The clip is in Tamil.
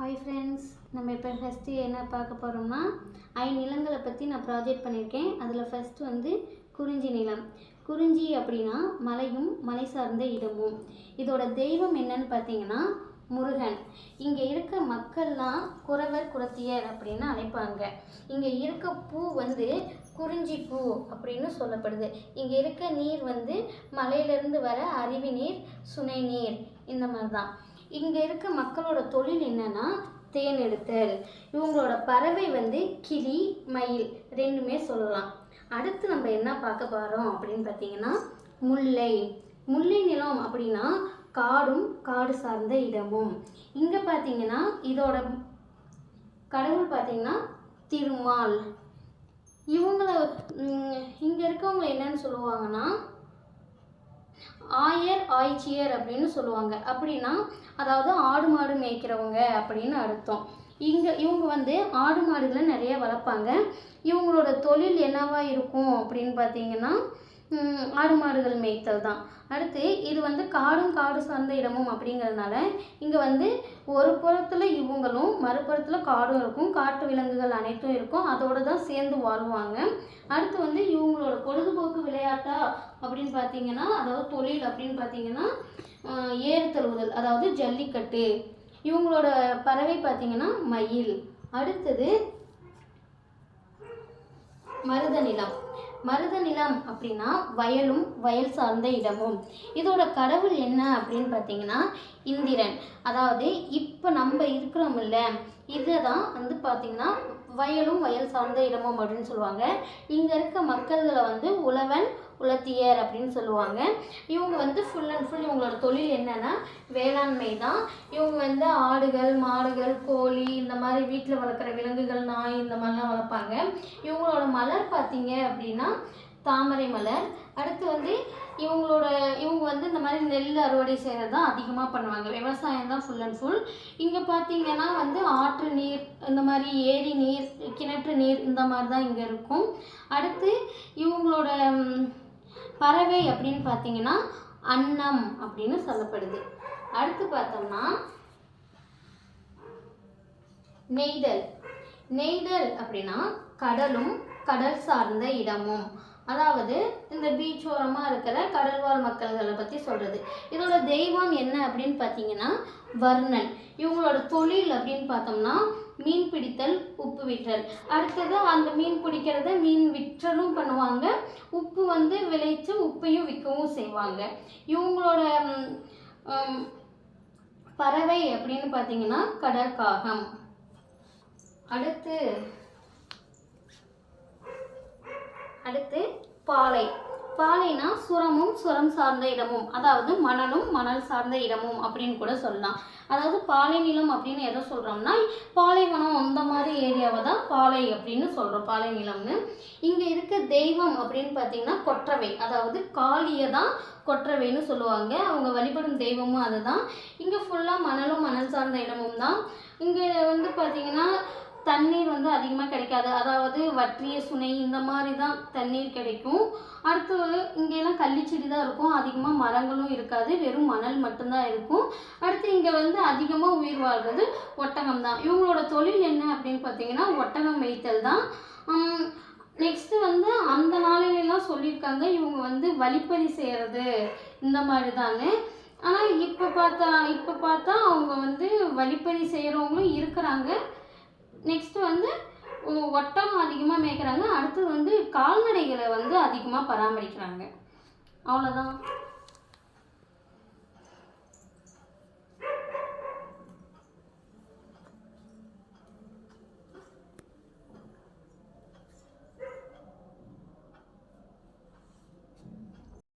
ஹாய் ஃப்ரெண்ட்ஸ் நம்ம இப்போ ஃபஸ்ட்டு என்ன பார்க்க போகிறோம்னா ஐநிலங்களை பற்றி நான் ப்ராஜெக்ட் பண்ணியிருக்கேன். அதில் ஃபஸ்ட்டு வந்து குறிஞ்சி நிலம். குறிஞ்சி அப்படின்னா மலையும் மலை சார்ந்த இடமும். இதோட தெய்வம் என்னன்னு பார்த்தீங்கன்னா முருகன். இங்கே இருக்க மக்கள்லாம் குறவர் குறத்தியர் அப்படின்னு அழைப்பாங்க. இங்கே இருக்க பூ வந்து குறிஞ்சி பூ அப்படின்னு சொல்லப்படுது. இங்கே இருக்க நீர் வந்து மலையிலேருந்து வர அருவி நீர் சுனை நீர். இந்த மாதிரி தான் இங்கே இருக்க மக்களோட தொழில் என்னன்னா தேன் எடுத்தல். இவங்களோட பறவை வந்து கிளி மயில் ரெண்டுமே சொல்லலாம். அடுத்து நம்ம என்ன பார்க்க போகிறோம் அப்படின்னு பார்த்தீங்கன்னா முல்லை. முல்லை நிலம் அப்படின்னா காடும் காடு சார்ந்த இடமும். இங்கே பார்த்தீங்கன்னா இதோட கடவுள் பார்த்தீங்கன்னா திருமால். இவங்கள இங்கே இருக்கவங்க என்னன்னு சொல்லுவாங்கன்னா ஆயர் ஆய்ச்சியர் அப்படின்னு சொல்லுவாங்க. அப்படின்னா அதாவது ஆடு மாடு மேய்க்கிறவங்க அப்படின்னு அர்த்தம். இங்கே இவங்க வந்து ஆடு மாடுகளை நிறைய வளர்ப்பாங்க. இவங்களோட தொழில் என்னவா இருக்கும் அப்படின்னு பார்த்தீங்கன்னா ஆடு மாடுகள் மேய்த்தல் தான். அடுத்து இது வந்து காடும் காடு சார்ந்த இடமும் அப்படிங்கிறதுனால இங்கே வந்து ஒரு புறத்தில் இவங்களும் மறுபுறத்தில் காடும் இருக்கும் காட்டு விலங்குகள் அனைத்தும் இருக்கும். அதோடு தான் சேர்ந்து வாழ்வாங்க. அடுத்து வந்து இவங்களோட பொழுது விளையாட்டா அப்படின்னு பார்த்தீங்கன்னா அதாவது தொழில் அப்படின்னு பார்த்தீங்கன்னா ஏறு தழுவுதல் அதாவது ஜல்லிக்கட்டு. இவங்களோட பறவை பார்த்தீங்கன்னா மயில். அடுத்தது மருத நிலம். மருத நிலம் அப்படின்னா வயலும் வயல் சார்ந்த இடமும். இதோட கடவுள் என்ன அப்படின்னு பார்த்தீங்கன்னா இந்திரன். அதாவது இப்போ நம்ம இருக்கிறோம்ல இதை தான் வந்து பார்த்தீங்கன்னா வயலும் வயல் சார்ந்த இடமும் அப்படின்னு சொல்லுவாங்க. இங்கே இருக்க மக்கள்களை வந்து உழவன் உலத்தியர் அப்படின்னு சொல்லுவாங்க. இவங்க வந்து ஃபுல் அண்ட் ஃபுல் இவங்களோட தொழில் என்னன்னா வேளாண்மை தான். இவங்க வந்து ஆடுகள் மாடுகள் கோழி இந்த மாதிரி வீட்டில் வளர்க்குற விலங்குகள் நாய் இந்த மாதிரிலாம் வளர்ப்பாங்க. இவங்களோட மலர் பார்த்தீங்க அப்படின்னா தாமரை மலர். அடுத்து வந்து இவங்களோட இவங்க வந்து இந்த மாதிரி நெல் அறுவடை செய்கிறது தான் அதிகமாக பண்ணுவாங்க. விவசாயம் தான் ஃபுல் அண்ட் ஃபுல் இங்கே பார்த்தீங்கன்னா வந்து ஆற்று நீர் இந்த மாதிரி ஏரி நீர் கிணற்று நீர் இந்த மாதிரி தான் இங்கே இருக்கும். அடுத்து இவங்களோட பறவை அப்படின்னு பார்த்தீங்கன்னா அன்னம் அப்படின்னு சொல்லப்படுது. அடுத்து பார்த்தோம்னா நெய்தல். நெய்தல் அப்படின்னா கடலும் கடல் சார்ந்த இடமும். அதாவது இந்த பீச் ஓரமாக இருக்கிற கடல்வாழ் மக்கள்களை பற்றி சொல்கிறது இதோட தெய்வம் என்ன அப்படின்னு பார்த்தீங்கன்னா வர்ணன். இவங்களோட தொழில் அப்படின்னு பார்த்தோம்னா மீன் பிடித்தல் உப்பு விற்றல். அடுத்தது அந்த மீன் பிடிக்கிறத மீன் விற்றலும் பண்ணுவாங்க. உப்பு வந்து விளைச்சு உப்பையும் விற்கவும் செய்வாங்க. இவங்களோட பறவை அப்படின்னு பார்த்தீங்கன்னா கடற்காகம். அடுத்து அடுத்து பாலை. பாலைனா சுரமும் சுரம் சார்ந்த இடமும். அதாவது மணலும் மணல் சார்ந்த இடமும் அப்படின்னு கூட சொல்லலாம். அதாவது பாலை நிலம் அப்படின்னு எதை சொல்கிறோம்னா பாலைவனம் அந்த மாதிரி ஏரியாவை தான் பாலை அப்படின்னு சொல்கிறோம் பாலை நிலம்னு. இங்கே இருக்க தெய்வம் அப்படின்னு பார்த்தீங்கன்னா கொற்றவை. அதாவது காளியை தான் கொற்றவைன்னு சொல்லுவாங்க. அவங்க வழிபடும் தெய்வமும் அதுதான். இங்கே ஃபுல்லாக மணலும் மணல் சார்ந்த இடமும் தான். இங்கே வந்து பார்த்தீங்கன்னா தண்ணீர் வந்து அதிகமாக கிடைக்காது. அதாவது வற்றிய சுனை இந்த மாதிரி தான் தண்ணீர் கிடைக்கும். அடுத்து இங்கெல்லாம் கள்ளிச்செடி தான் இருக்கும். அதிகமாக மரங்களும் இருக்காது. வெறும் மணல் மட்டும்தான் இருக்கும். அடுத்து இங்கே வந்து அதிகமாக உயிர் வாழ்றது ஒட்டகம் தான் இவங்களோட தொழில் என்ன அப்படின்னு பார்த்தீங்கன்னா ஒட்டகம் மேய்த்தல் தான் நெக்ஸ்ட்டு வந்து அந்த நாளிலெல்லாம் சொல்லியிருக்காங்க இவங்க வந்து வழிப்பறி செய்கிறது இந்த மாதிரி தானே ஆனால் இப்போ பார்த்தா இப்போ பார்த்தா அவங்க வந்து வழிப்பறி செய்கிறவங்களும் இருக்கிறாங்க. நெக்ஸ்ட்டு வந்து ஒட்டம் அதிகமாக மேய்க்கிறாங்க. அடுத்தது வந்து கால்நடைகளை வந்து அதிகமாக பராமரிக்கிறாங்க. அவ்வளோதான்